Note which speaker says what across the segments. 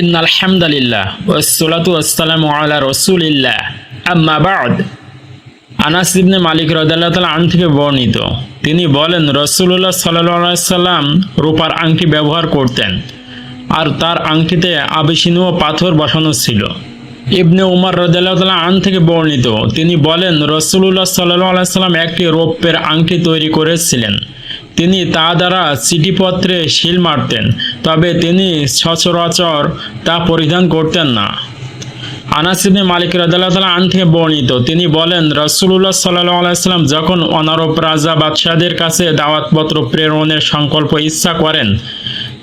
Speaker 1: إن الحمد لله والصلاة والسلام على رسول الله أما بعد আনাস ইবনে মালিক রাদিয়াল্লাহু তাআলা আন থেকে বর্ণিত তিনি বলেন রসুল্লাহ সাল্লাল্লাহু সাল্লাম রূপার আংটি ব্যবহার করতেন আর তার আংটিতে আবেশিনীয় পাথর বসানো ছিল ইবনে উমর রাদিয়াল্লাহু তাআলা আন থেকে বর্ণিত তিনি বলেন রসুল্লাহ সাল্লাল্লাহু সাল্লাম একটি রৌপ্যের আংটি তৈরি করেছিলেন তিনি তা দ্বারা চিঠিপত্রে শিল মারতেন, তবে তিনি সচরাচর তা পরিধান করতেন না। আনাসিবনে মালিক তাআলা আন থেকে বর্ণিত, তিনি বলেন আলাইহি সাল্লাম যখন অনারব রাজা বাদশাদের কাছে দাওয়াতপত্র প্রেরণের সংকল্প ইচ্ছা করেন,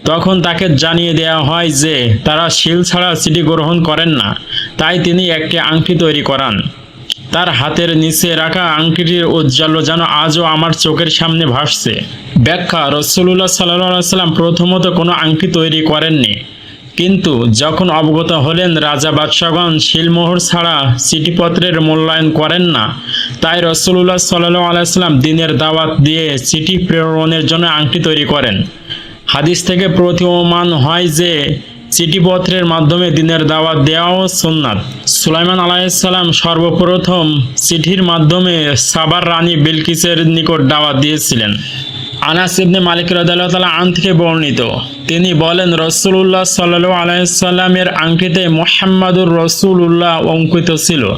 Speaker 1: তখন তাকে জানিয়ে দেওয়া হয় যে, তারা শিল ছাড়া চিঠি গ্রহণ করেন না, তাই তিনি একটি আংটি তৈরি করান। তার হাতের নিচে রাখা আংটিটির উজ্জ্বল যেন আজও আমার চোখের সামনে ভাসছে। ব্যাখ্যা রসুল্লাহ সাল্লাহ সাল্লাম প্রথমত কোনো আংটি তৈরি করেননি। কিন্তু যখন অবগত হলেন রাজা বাদশাগণ শিলমোহর ছাড়া চিঠিপত্রের মূল্যায়ন করেন না, তাই রসুল্লাহ সাল্লাহ আলাইসাল্লাম দিনের দাওয়াত দিয়ে চিঠি প্রেরণের জন্য আংটি তৈরি করেন। হাদিস থেকে প্রতীয়মান হয় যে, চিঠিপত্রের মাধ্যমে দিনের দাওয়াত দেওয়াও সুন্নাত। সুলাইমান আলাইসাল্লাম সর্বপ্রথম চিঠির মাধ্যমে সাবার রানী বিলকিসের নিকট দাওয়াত দিয়েছিলেন। আনাস ইবনে মালিক রাদিয়াল্লাহু তাআলা আন থেকে বর্ণিত। তিনি বলেন রসুল্লাহ সাল্লাল্লাহু আলাইহি সাল্লামের আংটিতে মুহাম্মাদুর রসুল্লাহ অঙ্কিত ছিল।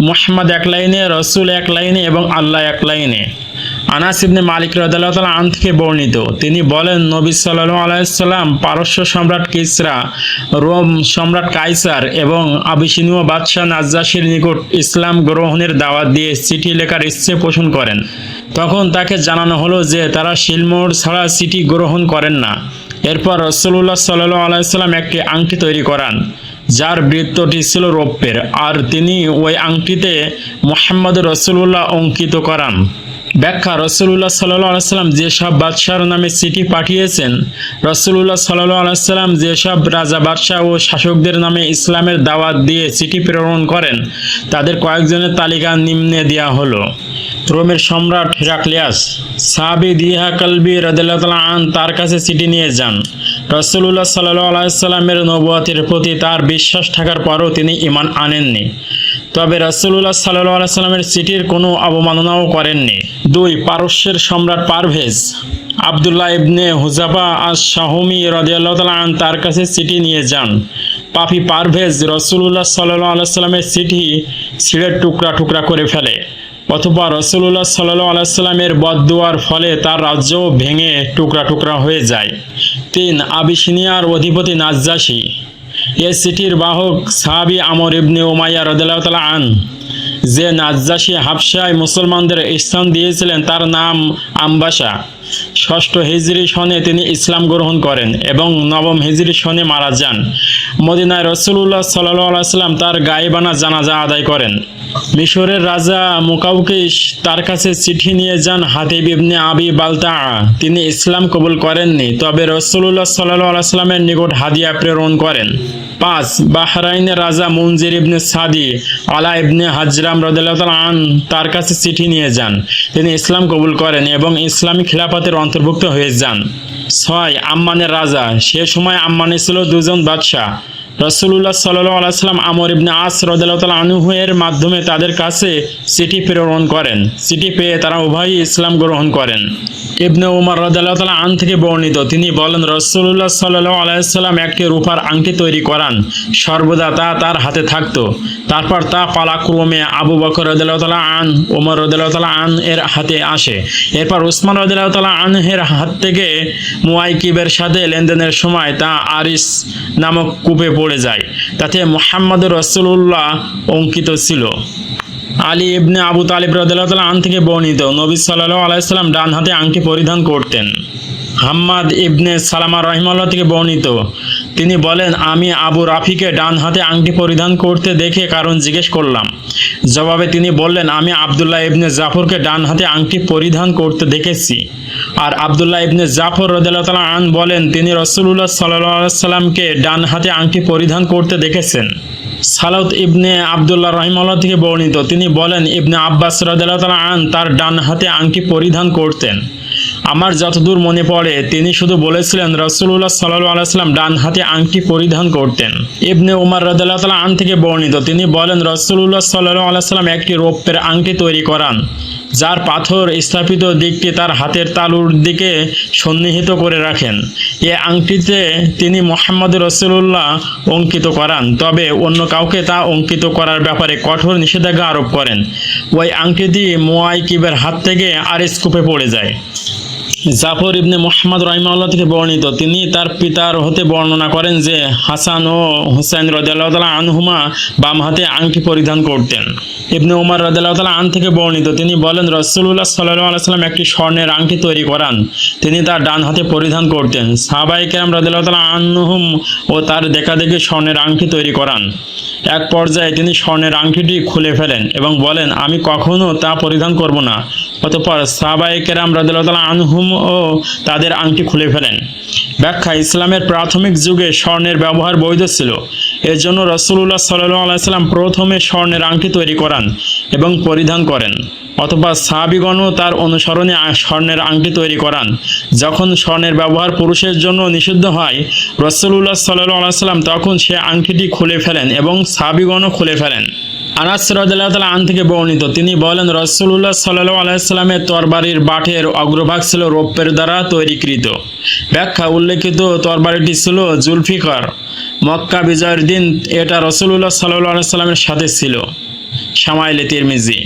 Speaker 1: মোহাম্মদ এক লাইনে, রসুল এক লাইনে এবং আল্লাহ এক লাইনে। আনাস ইবনে মালিক রাদিয়াল্লাহু তাআলা আন থেকে বর্ণিত। তিনি বলেন, নবী সাল্লাল্লাহু আলাইসাল্লাম পারস্য সম্রাট কিসরা, রোম সম্রাট কাইসার এবং আবিসিনীয় বাদশাহ নাজ্জাসির নিকট ইসলাম গ্রহণের দাওয়াত দিয়ে চিঠি লেখার ইচ্ছে পোষণ করেন। তখন তাকে জানানো হলো যে তারা শিলমোড় ছাড়া সিটি গ্রহণ করেন না। এরপর রসুল্লাহ সাল্লু আলাইসাল্লাম একটি আংটি তৈরি করান, যার বৃত্তটি ছিল রৌপ্যের, আর তিনি ওই আংটিতে মোহাম্মদ রসুল্লাহ অঙ্কিত করান। ব্যাখ্যা রসুল্লাহ সাল্লাহ আলাইসাল্লাম যেসব বাদশাহর নামে চিঠি পাঠিয়েছেন রসুল্লাহ সাল্লাহ আলাইসাল্লাম যেসব রাজা, বাদশাহ ও শাসকদের নামে ইসলামের দাওয়াত দিয়ে চিঠি প্রেরণ করেন, তাদের কয়েকজনের তালিকা নিম্নে দেওয়া হলো। রোমের সম্রাট হিরাক্লিয়াস, সাহাবি দিহা কালবি রাদিল্লাহ আন তার কাছে চিঠি নিয়ে যান। রসুল্লাহ সাল্লাহ আলাইসাল্লামের নবুয়াতের প্রতি তার বিশ্বাস থাকার পরও তিনি ইমান আনেননি। তবে রসুল্লাহ সাল্লাহ আলাইসাল্লামের চিঠির কোনো অবমাননাও করেননি। দুই, পারস্যের সম্রাট পারভেজ আবদুল্লাহ ইবনে হুজাফা আজ শাহমি রদিয়াল্লাহ তালা আন তার কাছে চিঠি নিয়ে যান। পাপি পারভেজ রসুল্লাহ সাল্লাহ আলাইসাল্লামের চিঠি ছিঁড়ে টুকরা টুকরা করে ফেলে। অথবা রসুল্লাহ সাল্লাহ আলাইসাল্লামের বদদুয়ার ফলে তার রাজ্য ভেঙে টুকরা টুকরা হয়ে যায়। তিন, আবিসিনিয়ার অধিপতি নাজ্জাসী এ চিঠির বাহক সাহাবি আমর ইবনে ওমাইয়া রদাল্লাহ তালা আন, যে নাজ্জাসী হাফসায় মুসলমানদের স্থান দিয়েছিলেন, তার নাম আম্বাসা। ষষ্ঠ হিজরি সনে তিনি ইসলাম গ্রহণ করেন এবং নবম হিজরি সনে মারা যান। মদিনায় রসুল্লাহ সাল্লাহ সাল্লাম তার গায়েবানা জানাজা আদায় করেন। মিশরের রাজা মুকাউকিস তার কাছে চিঠি নিয়ে যান হাতিব ইবনে আবি বালতা তিনি ইসলাম কবুল করেননি, তবে রসুল্লাহ সাল্লাহ সাল্লামের নিকট হাদিয়া প্রেরণ করেন। পাঁচ বাহরাইনের রাজা মঞ্জির ইবনে সাদি আলা ইবনে হাজরাম রদাল্লাহ আন তার কাছে চিঠি নিয়ে যান। তিনি ইসলাম কবুল করেন এবং ইসলামী খিলাফতের অন্তর্ভুক্ত হয়ে যান। ছয়, আম্মানের রাজা। সে সময় আম্মানে ছিল দুজন বাদশাহ। রসুল্লাহ সাল্লাহ আলাইসালাম আমর ইবনে আস রদাল্লাহ আনুহের মাধ্যমে তাদের কাছে চিঠি প্রেরণ করেন। চিঠি পেয়ে তারা উভয়ই ইসলাম গ্রহণ করেন। ইবনে উমর রদাল্লাহ আন থেকে বর্ণিত। তিনি বলেন রসুল্লাহ সাল্লাহ আলাইসাল্লাম একটি রূপার আংটি তৈরি করান, সর্বদা তা তার হাতে থাকতো। তারপর তা পালাক্রমে আবু বকর রদাল্লাহ আন ওমর রদাল্লাহ আন এর হাতে আসে। এরপর উসমান রদাল্লাহ তালা আনহের হাত থেকে মুয়াইকিবের সাথে লেনদেনের সময় তা আরিস নামক কূপে পড়ে যায়। তাতে মোহাম্মদ রসুল্লাহ অঙ্কিত ছিল। আলী ইবনে আবু তালিব রদাল্লাহ আন থেকে বর্ণিত, নবী সাল্লাহ আলাইসাল্লাম ডান হাতে আংটি পরিধান করতেন। হাম্মাদ ইবনে সালামা রহিমাল্লাহ থেকে বর্ণিত, তিনি বলেন, আমি আবু রাফিকে ডান হাতে আংটি পরিধান করতে দেখে কারণ জিজ্ঞেস করলাম। জবাবে তিনি বললেন, আমি আবদুল্লাহ ইবনে জাফরকে ডান হাতে আংটি পরিধান করতে দেখেছি। আর আবদুল্লাহ ইবনে জাফর রদাল্লাহ আন বলেন, তিনি রসুল্লাহ সাল্লাহ সাল্লামকে ডান হাতে আংটি পরিধান করতে দেখেছেন। সালাউত ইবনে আবদুল্লাহ রহিমাল্লাহ থেকে বর্ণিত। তিনি বলেন, ইবনে আব্বাস আন তার ডান হাতে আংটি পরিধান করতেন। আমার যতদূর মনে পড়ে, তিনি শুধু বলেছিলেন রসুল্লাহ সাল্লু আলাইসাল্লাম ডান হাতে আংটি পরিধান করতেন। ইবনে উমার রদাল্লাহ তালা আন থেকে বর্ণিত, তিনি বলেন রসুল্লাহ সাল্লু আলাইসাল্লাম একটি রৌপ্যের আংটি তৈরি করান, যার পাথর স্থাপিত দিকটি তার হাতের তালুর দিকে সন্নিহিত করে রাখেন। এ আংটিতে তিনি মোহাম্মদ রসুল্লাহ অঙ্কিত করান, তবে অন্য কাউকে তা অঙ্কিত করার ব্যাপারে কঠোর নিষেধাজ্ঞা আরোপ করেন। ওই আংটিটি মোয়াই কিবের হাত থেকে আরিস কূপে পড়ে যায়। জাফর ইবনে মোহাম্মদ রহিমাল্লাহ থেকে বর্ণিত। তিনি তার পিতার হতে বর্ণনা করেন যে, হাসান ও হুসাইন রদিয়াল্লাহ আনহুমা বাম হাতে আংটি পরিধান করতেন। ইবনে উমার রদিয়াল্লাহ তালা আন থেকে বর্ণিত। তিনি বলেন রসুল্লাহ সাল্লাহ আলাইসাল্লাম একটি স্বর্ণের আংটি তৈরি করান। তিনি তার ডান হাতে পরিধান করতেন। সাহাবাই কেরাম রদিয়াল্লাহ তালা আনহুম ও তার দেখাদেখি স্বর্ণের আংটি তৈরি করান। এক পর্যায়ে তিনি স্বর্ণের আংটিটি খুলে ফেলেন এবং বলেন, আমি কখনো তা পরিধান করব না। অতপর সাহাবাই কেরাম রাদিল্লাহ আনহুম ও তাদের আংটি খুলে ফেলেন। ব্যাখ্যা, ইসলামের প্রাথমিক যুগে স্বর্ণের ব্যবহার বৈধ ছিল। এর জন্য রসুল্লাহ সাল্লু আলাইসাল্লাম প্রথমে স্বর্ণের আংটি তৈরি করান এবং পরিধান করেন। অথবা সাহাবিগণও তার অনুসরণে স্বর্ণের আংটি তৈরি করান। যখন স্বর্ণের ব্যবহার পুরুষের জন্য নিষিদ্ধ হয় রসুল্লাহ সাল্লু আলাইসাল্লাম তখন সে আংটিটি খুলে ফেলেন এবং সাহাবিগণও খুলে ফেলেন। আনাস রাদিল্লাহ তালা আন থেকে বর্ণিত, তিনি বলেন রসুল্লাহ সাল্লু আলাইসাল্লামের তরবারির বাটের অগ্রভাগ ছিল রৌপ্যের দ্বারা তৈরিকৃত। ব্যাখ্যা উল্লেখিত তরবারিটি ছিল জুলফিকার। মক্কা বিজয়ের দিন এটা রসুল্লাহ সাল্লু আলাইসাল্লামের সাথে ছিল। সামাইলে তিরমিজি।